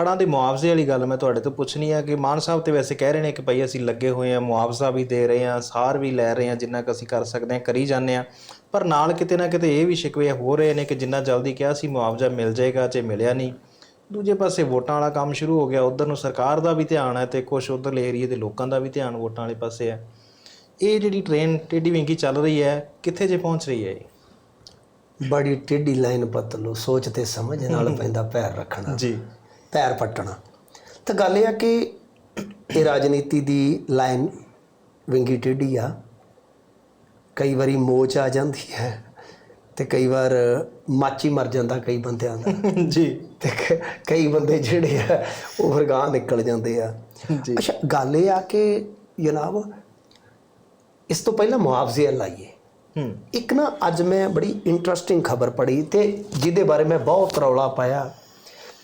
ਹੜ੍ਹਾਂ ਦੇ ਮੁਆਵਜ਼ੇ ਵਾਲੀ ਗੱਲ ਮੈਂ ਤੁਹਾਡੇ ਤੋਂ ਪੁੱਛਣੀ ਆ ਕਿ ਮਾਨ ਸਾਹਿਬ ਤੇ ਵੈਸੇ ਕਹਿ ਰਹੇ ਨੇ ਕਿ ਭਈ ਅਸੀਂ ਲੱਗੇ ਹੋਏ ਆ ਮੁਆਵਜ਼ਾ ਵੀ ਦੇ ਰਹੇ ਆ ਸਾਰ ਵੀ ਲੈ ਰਹੇ ਆ ਜਿੰਨਾ ਕੁ ਅਸੀਂ ਕਰ ਸਕਦੇ ਆ ਕਰੀ ਜਾਂਦੇ ਆ। ਪਰ ਨਾਲ ਕਿਤੇ ਨਾ ਕਿਤੇ ਇਹ ਵੀ ਸ਼ਿਕਵੇ ਹੋ ਰਹੇ ਨੇ ਕਿ ਜਿੰਨਾ ਜਲਦੀ ਕਿਹਾ ਸੀ ਮੁਆਵਜ਼ਾ ਮਿਲ ਜਾਏਗਾ ਜੇ ਮਿਲਿਆ ਨਹੀਂ। ਦੂਜੇ ਪਾਸੇ ਵੋਟਾਂ ਵਾਲਾ ਕੰਮ ਸ਼ੁਰੂ ਹੋ ਗਿਆ ਉਧਰ ਨੂੰ ਸਰਕਾਰ ਦਾ ਵੀ ਧਿਆਨ ਹੈ ਤੇ ਕੁਝ ਉਧਰਲੇ ਏਰੀਏ ਦੇ ਲੋਕਾਂ ਦਾ ਵੀ ਧਿਆਨ ਵੋਟਾਂ ਵਾਲੇ ਪਾਸੇ ਹੈ। ਇਹ ਜਿਹੜੀ ਟ੍ਰੇਨ ਟੇਢੀ ਵਿੰਗੀ ਚੱਲ ਰਹੀ ਹੈ ਕਿੱਥੇ ਜੇ ਪਹੁੰਚ ਰਹੀ ਹੈ ਇਹ? ਬੜੀ ਟੇਢੀ ਲਾਈਨ ਬਦਲੋ ਸੋਚ ਤੇ ਸਮਝ ਨਾਲ ਪੈਂਦਾ ਪੈਰ ਰੱਖਣਾ। ਜੀ। ਪੈਰ ਪੱਟਣਾ ਤਾਂ ਗੱਲ ਇਹ ਆ ਕਿ ਇਹ ਰਾਜਨੀਤੀ ਦੀ ਲਾਈਨ ਵਿੰਗੀ ਟੇਢੀ ਆ। ਕਈ ਵਾਰੀ ਮੋਚ ਆ ਜਾਂਦੀ ਹੈ ਤੇ ਕਈ ਵਾਰ ਮਾਚੀ ਮਰ ਜਾਂਦਾ ਕਈ ਬੰਦਿਆਂ ਦਾ। ਜੀ। ਤੇ ਕਈ ਬੰਦੇ ਜਿਹੜੇ ਆ ਉਹ ਫਿਰ ਗਾਂਹ ਨਿਕਲ ਜਾਂਦੇ ਆ। ਜੀ। ਅੱਛਾ ਗੱਲ ਇਹ ਆ ਕਿ ਜਨਾਬ ਇਸ ਤੋਂ ਪਹਿਲਾਂ ਮੁਆਵਜ਼ੇ ਲਾਈਏ। ਹੂੰ। ਇੱਕ ਨਾ ਅੱਜ ਮੈਂ ਬੜੀ ਇੰਟਰਸਟਿੰਗ ਖਬਰ ਪੜ੍ਹੀ ਤੇ ਜਿਹਦੇ ਬਾਰੇ ਮੈਂ ਬਹੁਤ ਰੌਲਾ ਪਾਇਆ।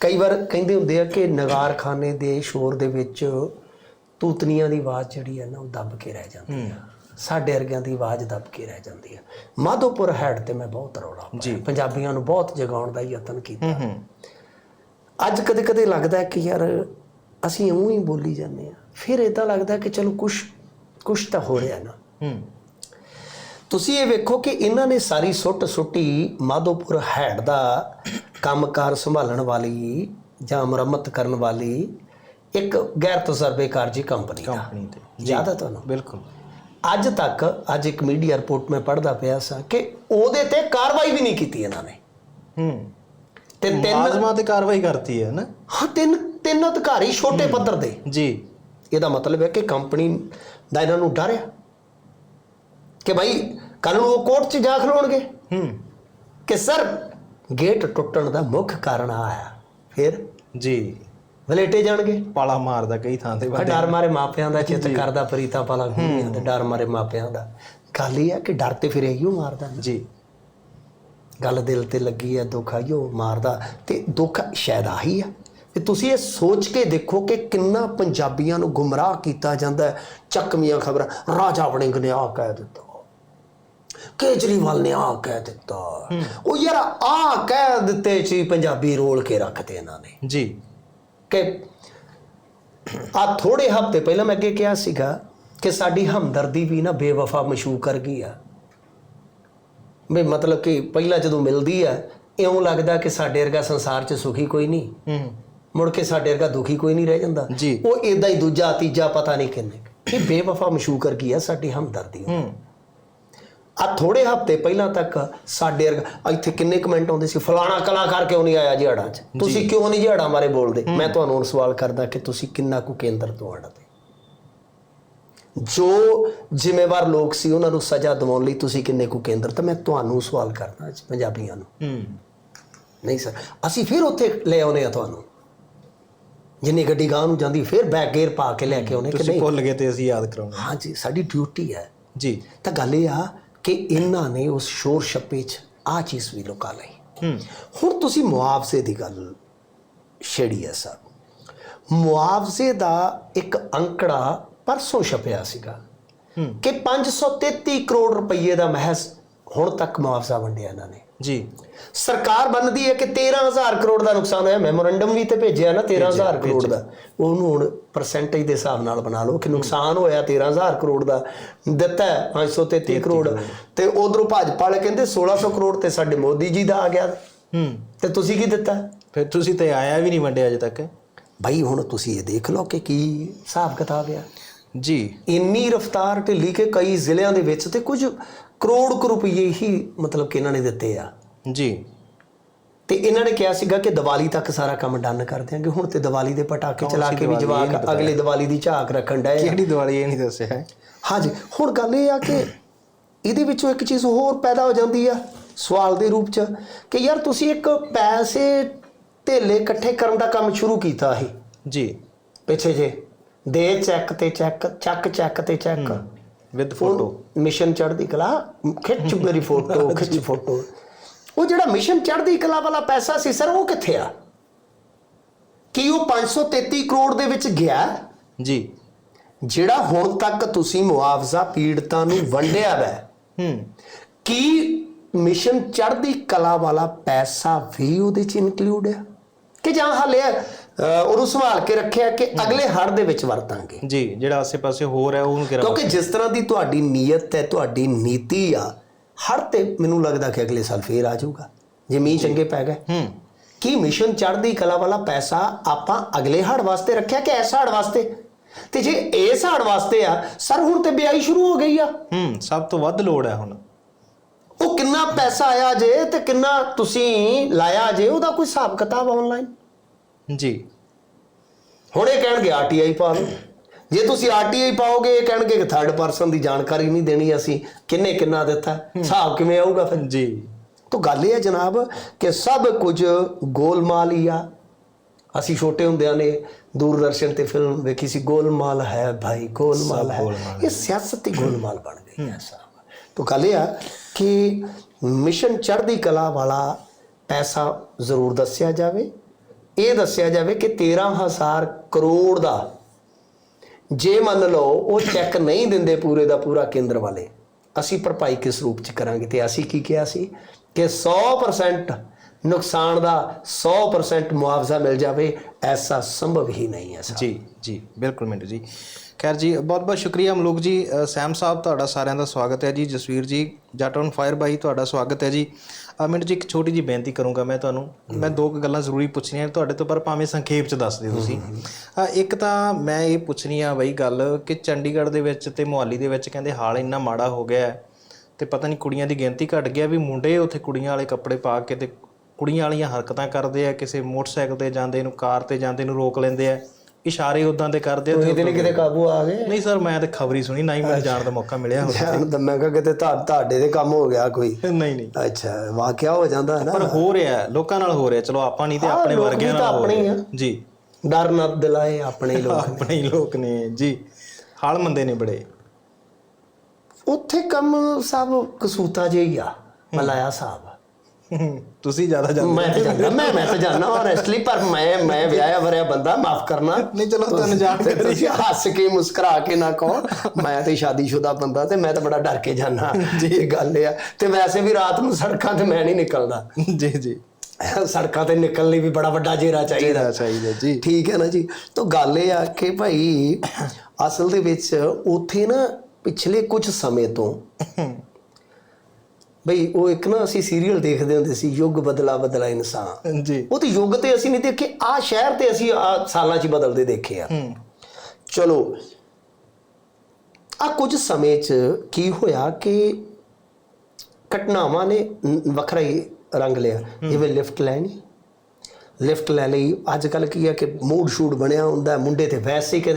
ਕਈ ਵਾਰ ਕਹਿੰਦੇ ਹੁੰਦੇ ਆ ਕਿ ਨਗਾਰਖਾਨੇ ਦੇ ਸ਼ੋਰ ਦੇ ਵਿੱਚ ਤੂਤਨੀਆਂ ਦੀ ਆਵਾਜ਼ ਜਿਹੜੀ ਹੈ ਨਾ ਉਹ ਦੱਬ ਕੇ ਰਹਿ ਜਾਂਦੀ ਆ। ਸਾਡੇ ਵਰਗਿਆਂ ਦੀ ਆਵਾਜ਼ ਦੱਬ ਕੇ ਰਹਿ ਜਾਂਦੀ ਆ। ਮਾਧੋਪੁਰ ਹੈਡ ਤੇ ਮੈਂ ਬਹੁਤ ਰੌਲਾ ਪਾਇਆ। ਪੰਜਾਬੀਆਂ ਨੂੰ ਬਹੁਤ ਜਗਾਉਣ ਦਾ ਯਤਨ ਕੀਤਾ। ਹੂੰ ਹੂੰ। ਅੱਜ ਕਦੇ ਕਦੇ ਲੱਗਦਾ ਹੈ ਕਿ ਯਾਰ ਅਸੀਂ ਇਉਂ ਹੀ ਬੋਲੀ ਜਾਂਦੇ ਆ। ਫਿਰ ਇਦਾਂ ਲੱਗਦਾ ਕਿ ਚਲੋ ਕੁਛ ਕੁਛ ਤਾਂ ਹੋ ਰਿਹਾ ਨਾ। ਹੂੰ। ਤੁਸੀਂ ਇਹ ਵੇਖੋ ਕਿ ਇਹਨਾਂ ਨੇ ਸਾਰੀ ਸੁੱਟ ਸੁੱਟੀ ਮਾਧੋਪੁਰ ਹੈਡ ਦਾ ਕੰਮਕਾਰ ਸੰਭਾਲਣ ਵਾਲੀ ਜਾਂ ਮੁਰੰਮਤ ਕਰਨ ਵਾਲੀ ਇੱਕ ਗੈਰ ਤਜਰਬੇਕਾਰ ਜੀ ਕੰਪਨੀ ਦਾ। ਕੰਪਨੀ ਤੇ। ਜ਼ਿਆਦਾ ਤੁਹਾਨੂੰ? ਬਿਲਕੁਲ। ਅੱਜ ਤੱਕ ਅੱਜ ਇੱਕ ਮੀਡੀਆ ਰਿਪੋਰਟ ਮੈਂ ਪੜ੍ਹਦਾ ਪਿਆ ਸਾਂ ਕਿ ਉਹਦੇ ਤੇ ਕਾਰਵਾਈ ਵੀ ਨਹੀਂ ਕੀਤੀ ਇਹਨਾਂ ਨੇ। ਹੂੰ। ਤੇ ਤਿੰਨ ਮੁਲਾਜ਼ਮਾਂ ਤੇ ਕਾਰਵਾਈ ਕਰਤੀ ਹੈ ਨਾ? ਹਾਂ ਤਿੰਨ ਤਿੰਨ ਅਧਿਕਾਰੀ ਛੋਟੇ ਪੱਧਰ ਦੇ। ਜੀ। ਇਹਦਾ ਮਤਲਬ ਹੈ ਕਿ ਕੰਪਨੀ ਦਾ ਇਹਨਾਂ ਨੂੰ ਡਰ ਆ ਕਿ ਭਾਈ ਕੱਲ ਨੂੰ ਉਹ ਕੋਰਟ 'ਚ ਜਾ ਖਲੋਣਗੇ। ਹੂੰ। ਕਿ ਸਰ ਗੇਟ ਟੁੱਟਣ ਦਾ ਮੁੱਖ ਕਾਰਨ ਆ ਆ ਫਿਰ? ਜੀ। ਵਲੇਟੇ ਜਾਣਗੇ? ਪਾਲਾ ਮਾਰਦਾ ਕਈ ਥਾਂ ਤੇ ਆ ਡਰ ਮਾਰੇ ਮਾਪਿਆਂ ਦਾ ਚਿੱਤ ਕਰਦਾ ਪ੍ਰੀਤਾ ਪਾਲਾ ਗੁੰਮੀਆਂ ਤੇ ਡਰ ਮਾਰੇ ਮਾਪਿਆਂ ਦਾ। ਗੱਲ ਇਹ ਆ ਕਿ ਡਰ ਤੇ ਫਿਰ ਇਹੀ ਮਾਰਦਾ। ਜੀ। ਗੱਲ ਦਿਲ ਤੇ ਲੱਗੀ ਹੈ ਦੁੱਖ ਆਈਓ ਮਾਰਦਾ। ਤੇ ਦੁੱਖ ਸ਼ਾਇਦ ਆਹੀ ਆ। ਕਿ ਤੁਸੀਂ ਇਹ ਸੋਚ ਕੇ ਦੇਖੋ ਕਿ ਕਿੰਨਾ ਪੰਜਾਬੀਆਂ ਨੂੰ ਗੁੰਮਰਾਹ ਕੀਤਾ ਜਾਂਦਾ ਹੈ। ਚੱਕਵੀਆਂ ਖਬਰਾਂ ਰਾਜਾ ਵੜਿੰਗ ਨੇ ਆ ਕਹਿ ਦਿੱਤਾ। ਕੇਜਰੀਵਾਲ ਨੇ ਆ ਕਹਿ ਦਿੱਤਾ। ਉਹ ਯਾਰ ਆ ਕਹਿ ਦਿੱਤੇ ਜੀ ਪੰਜਾਬੀ ਰੋਲ ਕੇ ਰੱਖਦੇ ਇਹਨਾਂ ਨੇ। ਜੀ। ਕਿ ਆ ਥੋੜੇ ਹਫ਼ਤੇ ਪਹਿਲਾਂ ਮੈਂ ਅੱਗੇ ਕਿਹਾ ਸੀਗਾ ਕਿ ਸਾਡੀ ਹਮਦਰਦੀ ਵੀ ਨਾ ਬੇਵਫਾ ਮਸ਼ੂ ਕਰ ਗਈ ਆ। ਵੀ ਮਤਲਬ ਕਿ ਪਹਿਲਾਂ ਜਦੋਂ ਮਿਲਦੀ ਆ ਇਉਂ ਲੱਗਦਾ ਕਿ ਸਾਡੇ ਵਰਗਾ ਸੰਸਾਰ 'ਚ ਸੁਖੀ ਕੋਈ ਨਹੀਂ। ਹੂੰ। ਮੁੜ ਕੇ ਸਾਡੇ ਵਰਗਾ ਦੁਖੀ ਕੋਈ ਨਹੀਂ ਰਹਿ ਜਾਂਦਾ। ਉਹ ਇਦਾਂ ਹੀ ਦੂਜਾ ਤੀਜਾ ਪਤਾ ਨਹੀਂ ਕਿੰਨੇ ਇਹ ਬੇਵਫਾ ਮਸ਼ੂ ਕਰ ਗਈ ਆ ਸਾਡੀ ਹਮਦਰਦੀ। ਹੂੰ। ਆ ਥੋੜੇ ਹਫ਼ਤੇ ਪਹਿਲਾਂ ਤੱਕ ਸਾਡੇ ਵਰਗਾ ਇੱਥੇ ਕਿੰਨੇ ਕਮੈਂਟ ਆਉਂਦੇ ਸੀ ਫਲਾਣਾ ਕਲਾਕਾਰ ਕਿਉਂ ਨਹੀਂ ਆਇਆ ਜਿਹਾੜਾਂ 'ਚ ਤੁਸੀਂ ਕਿਉਂ ਨਹੀਂ ਜਿਹਾੜਾਂ ਬਾਰੇ ਬੋਲਦੇ? ਮੈਂ ਤੁਹਾਨੂੰ ਹੁਣ ਸਵਾਲ ਕਰਦਾ ਕਿ ਤੁਸੀਂ ਕਿੰਨਾ ਕੁ ਕੇਂਦਰ ਤੋਂ? ਅੜਦੇ ਜੋ ਜ਼ਿੰਮੇਵਾਰ ਲੋਕ ਸੀ ਉਹਨਾਂ ਨੂੰ ਸਜ਼ਾ ਦਿਵਾਉਣ ਲਈ ਤੁਸੀਂ ਕਿੰਨੇ ਕੁ ਕੇਂਦਰ? ਤਾਂ ਮੈਂ ਤੁਹਾਨੂੰ ਸਵਾਲ ਕਰਦਾ ਅੱਜ ਪੰਜਾਬੀਆਂ ਨੂੰ। ਹੂੰ। ਨਹੀਂ ਸਰ ਅਸੀਂ ਫਿਰ ਉੱਥੇ ਲੈ ਆਉਨੇ ਆ ਤੁਹਾਨੂੰ। ਜਿੰਨੀ ਗੱਡੀ ਗਾਂ ਨੂੰ ਜਾਂਦੀ ਫਿਰ ਬੈਕ ਗੇਅਰ ਪਾ ਕੇ ਲੈ ਕੇ ਆਉਨੇ ਕਿ ਤੁਸੀਂ ਨਹੀਂ? ਭੁੱਲ ਗਏ ਤੇ ਅਸੀਂ ਯਾਦ ਕਰਾਉਣਾ ਹਾਂਜੀ ਸਾਡੀ ਡਿਊਟੀ ਹੈ। ਜੀ। ਤਾਂ ਗੱਲ ਇਹ ਆ ਕਿ ਇਹਨਾਂ ਨੇ ਉਸ ਸ਼ੋਰ ਛੱਪੇ 'ਚ ਆ ਚੀਜ਼ ਵੀ ਲੁਕਾ ਲਈ। ਹੁਣ ਤੁਸੀਂ ਮੁਆਵਜ਼ੇ ਦੀ ਗੱਲ ਛੇੜੀ ਹੈ ਸਰ। ਮੁਆਵਜ਼ੇ ਦਾ ਇੱਕ ਅੰਕੜਾ ਪਰਸੋਂ ਛਪਿਆ ਸੀਗਾ ਕਿ 533 ਕਰੋੜ ਰੁਪਏ ਦਾ ਮਹਿਜ਼ ਹੁਣ ਤੱਕ ਮੁਆਵਜ਼ਾ ਵੰਡਿਆ ਇਹਨਾਂ ਨੇ। ਜੀ। ਸਰਕਾਰ ਬੰਨਦੀ ਹੈ ਕਿ 13000 ਕਰੋੜ ਦਾ ਨੁਕਸਾਨ ਹੋਇਆ ਮੈਮੋਰੰਡਮ ਵੀ ਤੇ ਭੇਜਿਆ ਨਾ 13000 ਕਰੋੜ ਦਾ। ਉਹਨੂੰ ਹੁਣ ਪਰਸੈਂਟੇਜ ਦੇ ਹਿਸਾਬ ਨਾਲ ਬਣਾ ਲਓ ਕਿ ਨੁਕਸਾਨ ਹੋਇਆ 13000 ਕਰੋੜ ਦਾ ਦਿੱਤਾ ਹੈ 533 ਕਰੋੜ। ਤੇ ਉਧਰੋਂ ਭਾਜਪਾ ਵਾਲੇ ਕਹਿੰਦੇ 1600 ਕਰੋੜ ਤੇ ਸਾਡੇ ਮੋਦੀ ਜੀ ਦਾ ਆ ਗਿਆ। ਹੂੰ। ਤੇ ਤੁਸੀਂ ਕੀ ਦਿੱਤਾ? ਫਿਰ ਤੁਸੀਂ ਤੇ ਆਇਆ ਵੀ ਨਹੀਂ ਵੰਡਿਆ ਅਜੇ ਤੱਕ। ਭਾਈ ਹੁਣ ਤੁਸੀਂ ਇਹ ਦੇਖ ਲਓ ਕਿ ਕੀ ਹਿਸਾਬ ਕਿਤਾਬ ਆ। ਜੀ। ਇੰਨੀ ਰਫਤਾਰ ਢਿੱਲੀ ਕਿ ਕਈ ਜ਼ਿਲ੍ਹਿਆਂ ਦੇ ਵਿੱਚ ਤੇ ਕੁਝ ਕਰੋੜ ਕੁ ਰੁਪਏ ਹੀ ਮਤਲਬ ਕਿ ਇਹਨਾਂ ਨੇ ਦਿੱਤੇ ਆ। ਜੀ। ਤੇ ਇਹਨਾਂ ਨੇ ਕਿਹਾ ਸੀਗਾ ਕਿ ਦੀਵਾਲੀ ਤੱਕ ਸਾਰਾ ਕੰਮ ਡਨ ਕਰ ਦਿਆਂਗੇ। ਹੁਣ ਤੇ ਦੀਵਾਲੀ ਦੇ ਪਟਾਕੇ ਚਲਾ ਕੇ ਵੀ ਜਵਾਕ ਅਗਲੇ ਦੀਵਾਲੀ ਦੀ ਝਾਕ ਰੱਖਣ ਡਏ ਆ। ਕਿਹੜੀ ਦਿਵਾਲੀ ਇਹ ਨਹੀਂ ਦੱਸਿਆ ਹੈ? ਹਾਂਜੀ ਹੁਣ ਗੱਲ ਇਹ ਆ ਕਿ ਇਹਦੇ ਵਿੱਚੋਂ ਇੱਕ ਚੀਜ਼ ਹੋਰ ਪੈਦਾ ਹੋ ਜਾਂਦੀ ਆ ਸਵਾਲ ਦੇ ਰੂਪ ਚ ਕਿ ਯਾਰ ਤੁਸੀਂ ਇੱਕ ਪੈਸੇ ਧੇਲੇ ਇਕੱਠੇ ਕਰਨ ਦਾ ਕੰਮ ਸ਼ੁਰੂ ਕੀਤਾ ਸੀ ਜੀ। ਪਿੱਛੇ ਜੇ ਦੇ ਚੈੱਕ ਤੇ ਚੈੱਕ ਚੱਕ ਚੈੱਕ ਤੇ ਚੈੱਕ। ਵਿਦ ਫੋਟੋ ਮਿਸ਼ਨ ਚੜ੍ਹਦੀ ਕਲਾ ਖਿੱਚ ਮੇਰੀ ਫੋਟੋ ਖਿੱਚ ਫੋਟੋ ਉਹ ਜਿਹੜਾ ਮਿਸ਼ਨ ਚੜ੍ਹਦੀ ਕਲਾ ਵਾਲਾ ਪੈਸਾ ਸੀ ਸਰ ਉਹ ਕਿੱਥੇ ਆ? ਕੀ ਉਹ 533 ਕਰੋੜ ਦੇ ਵਿੱਚ ਗਿਆ? ਜੀ। ਜਿਹੜਾ ਹੁਣ ਤੱਕ ਤੁਸੀਂ ਮੁਆਵਜ਼ਾ ਪੀੜਤਾਂ ਨੂੰ ਵੰਡਿਆ ਵੈ ਹੂੰ। ਕੀ ਮਿਸ਼ਨ ਚੜ੍ਹਦੀ ਕਲਾ ਵਾਲਾ ਪੈਸਾ ਵੀ ਉਹਦੇ ਚ ਇਨਕਲੂਡ ਹੈ ਕਿ ਜਾਂ ਹਾਲੇ ਉਹਨੂੰ ਸੰਭਾਲ ਕੇ ਰੱਖਿਆ ਕਿ ਅਗਲੇ ਹੜ ਦੇ ਵਿੱਚ ਵਰਤਾਂਗੇ। ਜੀ ਜਿਹੜਾ ਆਸੇ-ਪਾਸੇ ਹੋਰ ਹੈ ਉਹਨੂੰ ਕਿਰਾ ਕਿਉਂਕਿ ਜਿਸ ਤਰ੍ਹਾਂ ਦੀ ਤੁਹਾਡੀ ਨੀਅਤ ਹੈ ਤੁਹਾਡੀ ਨੀਤੀ ਆ ਹੜ ਤੇ ਮੈਨੂੰ ਲੱਗਦਾ ਕਿ ਅਗਲੇ ਸਾਲ ਫੇਰ ਆ ਜਾਊਗਾ ਜੇ ਮੀਂਹ ਚੰਗੇ ਪੈ ਗਏ। ਹੂੰ। ਕੀ ਮਿਸ਼ਨ ਚੜ੍ਹਦੀ ਕਲਾ ਵਾਲਾ ਪੈਸਾ ਆਪਾਂ ਅਗਲੇ ਹੜ ਵਾਸਤੇ ਰੱਖਿਆ ਕਿ ਇਸ ਹੜ ਵਾਸਤੇ? ਤੇ ਜੇ ਇਸ ਹੜ ਵਾਸਤੇ ਆ ਸਰ ਹੁਣ ਤੇ ਵਿਆਹੀ ਸ਼ੁਰੂ ਹੋ ਗਈ ਆ। ਹੂੰ ਸਭ ਤੋਂ ਵੱਧ ਲੋੜ ਹੈ ਹੁਣ। ਉਹ ਕਿੰਨਾ ਪੈਸਾ ਆਇਆ ਜੇ ਤੇ ਕਿੰਨਾ ਤੁਸੀਂ ਲਾਇਆ ਜੇ ਉਹਦਾ ਕੋਈ ਹਿਸਾਬ ਕਿਤਾਬ ਆਨਲਾਈਨ ਜੀ। ਹੁਣ ਇਹ ਕਹਿਣਗੇ ਆਰਟੀਆਈ ਪਾ ਲਓ। ਜੇ ਤੁਸੀਂ ਆਰਟੀਆਈ ਪਾਓਗੇ ਇਹ ਕਹਿਣਗੇ ਕਿ ਥਰਡ ਪਰਸਨ ਦੀ ਜਾਣਕਾਰੀ ਨਹੀਂ ਦੇਣੀ ਅਸੀਂ। ਕਿੰਨੇ ਕਿੰਨਾ ਦਿੱਤਾ? ਹਿਸਾਬ ਕਿਵੇਂ ਆਊਗਾ ਫਿਰ? ਜੀ। ਤਾਂ ਗੱਲ ਇਹ ਹੈ ਜਨਾਬ ਕਿ ਸਭ ਕੁਝ ਗੋਲਮਾਲ ਹੀ ਆ। ਅਸੀਂ ਛੋਟੇ ਹੁੰਦਿਆਂ ਨੇ ਦੂਰਦਰਸ਼ਨ ਤੇ ਫਿਲਮ ਵੇਖੀ ਸੀ ਗੋਲਮਾਲ ਹੈ ਭਾਈ ਗੋਲਮਾਲ ਹੈ। ਇਹ ਸਿਆਸਤ ਹੀ ਗੋਲਮਾਲ ਬਣ ਗਈ ਹੈ। ਸਾਹਿਬ ਤਾਂ ਗੱਲ ਇਹ ਆ ਕਿ ਮਿਸ਼ਨ ਚੜ੍ਹਦੀ ਕਲਾ ਵਾਲਾ ਪੈਸਾ ਜ਼ਰੂਰ ਦੱਸਿਆ ਜਾਵੇ। ਇਹ ਦੱਸਿਆ ਜਾਵੇ ਕਿ 13000 ਕਰੋੜ ਦਾ, ਜੇ ਮੰਨ ਲਓ ਉਹ ਚੈੱਕ ਨਹੀਂ ਦਿੰਦੇ ਪੂਰੇ ਦਾ ਪੂਰਾ ਕੇਂਦਰ ਵਾਲੇ, ਅਸੀਂ ਭਰਪਾਈ ਕਿਸ ਰੂਪ ਚ ਕਰਾਂਗੇ? ਤੇ ਅਸੀਂ ਕੀ ਕਿਹਾ ਸੀ? ਕਿ 100% ਨੁਕਸਾਨ ਦਾ 100% ਮੁਆਵਜ਼ਾ ਮਿਲ ਜਾਵੇ ਐਸਾ ਸੰਭਵ ਹੀ ਨਹੀਂ ਹੈ ਜੀ ਜੀ ਬਿਲਕੁਲ ਮਿੰਟੂ ਜੀ। ਖੈਰ ਜੀ ਬਹੁਤ ਬਹੁਤ ਸ਼ੁਕਰੀਆ ਮਲੂਕ ਜੀ। ਅ, ਸੈਮ ਸਾਹਿਬ ਤੁਹਾਡਾ ਸਾਰਿਆਂ ਦਾ ਸਵਾਗਤ ਹੈ ਜੀ। ਜਸਵੀਰ ਜੀ ਜੱਟ ਔਨ ਫਾਇਰ ਬਾਈ ਤੁਹਾਡਾ ਸਵਾਗਤ ਹੈ ਜੀ। ਅ, ਮਿੰਟੂ ਜੀ ਇੱਕ ਛੋਟੀ ਜੀ ਬੇਨਤੀ ਕਰੂੰਗਾ ਮੈਂ ਤੁਹਾਨੂੰ। ਮੈਂ ਦੋ ਕੁ ਗੱਲਾਂ ਜ਼ਰੂਰੀ ਪੁੱਛਣੀਆਂ ਤੁਹਾਡੇ ਤੋਂ ਪਰ ਭਾਵੇਂ ਸੰਖੇਪ ਚ ਦੱਸ ਦਿਓ ਤੁਸੀਂ। ਇੱਕ ਤਾਂ ਮੈਂ ਇਹ ਪੁੱਛਣੀ ਆ ਬਈ ਗੱਲ ਕਿ ਚੰਡੀਗੜ੍ਹ ਦੇ ਵਿੱਚ ਤੇ ਮੁਹਾਲੀ ਦੇ ਵਿੱਚ ਕਹਿੰਦੇ ਹਾਲ ਇੰਨਾ ਮਾੜਾ ਹੋ ਗਿਆ ਹੈ ਤੇ ਪਤਾ ਨਹੀਂ ਕੁੜੀਆਂ ਦੀ ਗਿਣਤੀ ਘਟ ਗਿਆ ਵੀ ਮੁੰਡੇ ਉੱਥੇ ਕੁੜੀਆਂ ਵਾਲੇ ਕੱਪੜੇ ਪਾ ਕੇ ਤੇ ਕੁੜੀਆਂ ਵਾਲੀਆਂ ਹਰਕਤਾਂ ਕਰਦੇ ਆ ਕਿਸੇ ਮੋਟਰਸਾਈਕਲ ਤੇ ਜਾਂਦੇ ਨੂੰ ਕਾਰ ਤੇ ਜਾਂਦੇ ਨੂੰ ਰੋਕ ਲੈਂਦੇ ਆ ਇਸ਼ਾਰੇ ਉਦਾਂ ਦੇ ਕਰਦੇ ਆ ਤੇ ਕਿਤੇ ਕਾਬੂ ਆ ਗਏ? ਨਹੀਂ ਸਰ ਮੈਂ ਤਾਂ ਖਬਰੀ ਸੁਣੀ ਨਾ ਹੀ ਮੈਨੂੰ ਜਾਣ ਦਾ ਮੌਕਾ ਮਿਲਿਆ ਹੁਣ ਜਾਣ ਮੈਂ ਕਿਹਾ ਕਿਤੇ ਤੁਹਾ- ਤੁਹਾਡੇ ਦੇ ਕੰਮ ਹੋ ਗਿਆ ਕੋਈ। ਨਹੀਂ ਨਹੀਂ। ਅੱਛਾ ਵਾਕਿਆ ਹੋ ਜਾਂਦਾ ਹੈ ਨਾ। ਪਰ ਹੋ ਰਿਹਾ ਲੋਕਾਂ ਨਾਲ ਹੋ ਰਿਹਾ ਚਲੋ ਆਪਾਂ ਨਹੀਂ ਤੇ ਆਪਣੇ ਵਰਗਿਆਂ ਨਾਲ ਹੋ ਰਿਹਾ। ਜੀ। ਡਰ ਨਾ ਦਿਲਾਏ ਆਪਣੇ ਲੋਕ ਆਪਣੇ ਹੀ ਲੋਕ ਨੇ ਜੀ। ਹਾਲ ਮੰਦੇ ਨੇ ਬੜੇ। ਉੱਥੇ ਕੰਮ ਸਭ ਕਸੂਤਾ ਜਿਹਾ ਹੀ ਆ ਮਲਾਇਆ ਸਾਹਿਬ। ਤੁਸੀਂ ਜ਼ਿਆਦਾ ਜਾਣਦੇ ਮੈਂ ਤਾਂ ਜਾਣਦਾ ਮੈਂ ਮੈਂ ਤਾਂ ਜਾਣਦਾ ਔਨੈਸਟਲੀ ਪਰ ਮੈਂ ਮੈਂ ਵਿਆਹਿਆ ਵਰਿਆ ਬੰਦਾ ਮਾਫ ਕਰਨਾ। ਨਹੀਂ ਚਲੋ ਤੁਹਾਨੂੰ ਜਾਣ ਤੇ ਤੁਸੀਂ ਹੱਸ ਕੇ ਮੁਸਕਰਾ ਕੇ ਨਾ ਕਹੋ ਮੈਂ ਤੇ ਸ਼ਾਦੀशुदा ਬੰਦਾ ਤੇ ਮੈਂ ਤਾਂ ਬੜਾ ਡਰ ਕੇ ਜਾਣਾ ਇਹ ਗੱਲ ਆ। ਤੇ ਵੈਸੇ ਵੀ ਰਾਤ ਨੂੰ ਸੜਕਾਂ ਤੇ ਮੈਂ ਨਹੀਂ ਨਿਕਲਦਾ। ਜੀ ਜੀ। ਸੜਕਾਂ ਤੇ ਨਿਕਲਣ ਲਈ ਵੀ ਬੜਾ ਵੱਡਾ ਜੇਰਾ ਚਾਹੀਦਾ। ਚਾਹੀਦਾ ਜੀ। ਠੀਕ ਹੈ ਨਾ ਜੀ। ਤਾਂ ਗੱਲ ਇਹ ਆ ਕਿ ਭਾਈ ਅਸਲ ਦੇ ਵਿੱਚ ਉੱਥੇ ਨਾ ਪਿਛਲੇ ਕੁਝ ਸਮੇਂ ਤੋਂ ਬਈ ਉਹ ਇੱਕ ਨਾ ਅਸੀਂ ਸੀਰੀਅਲ ਦੇਖਦੇ ਹੁੰਦੇ ਸੀ ਯੁੱਗ ਬਦਲਾ ਬਦਲਾ ਇਨਸਾਨ। ਜੀ ਉਹ ਤੇ ਯੁੱਗ ਤੇ ਅਸੀਂ ਨਹੀਂ ਦੇਖੇ ਆ ਸ਼ਹਿਰ ਤੇ ਅਸੀਂ ਆ ਸਾਲਾਂ 'ਚ ਬਦਲਦੇ ਦੇਖੇ ਆ। ਚਲੋ ਆ ਕੁਝ ਸਮੇਂ 'ਚ ਕੀ ਹੋਇਆ ਕਿ ਘਟਨਾਵਾਂ ਨੇ ਵੱਖਰਾ ਹੀ ਰੰਗ ਲਿਆ। ਜਿਵੇਂ ਲਿਫਟ ਲੈਣੀ। ਲਿਫਟ ਲੈ ਲਈ। ਅੱਜ ਕੱਲ ਕੀ ਹੈ ਕਿ ਮੂਡ ਸ਼ੂਟ ਬਣਿਆ ਹੁੰਦਾ ਮੁੰਡੇ ਤੇ ਵੈਸੇ ਹੀ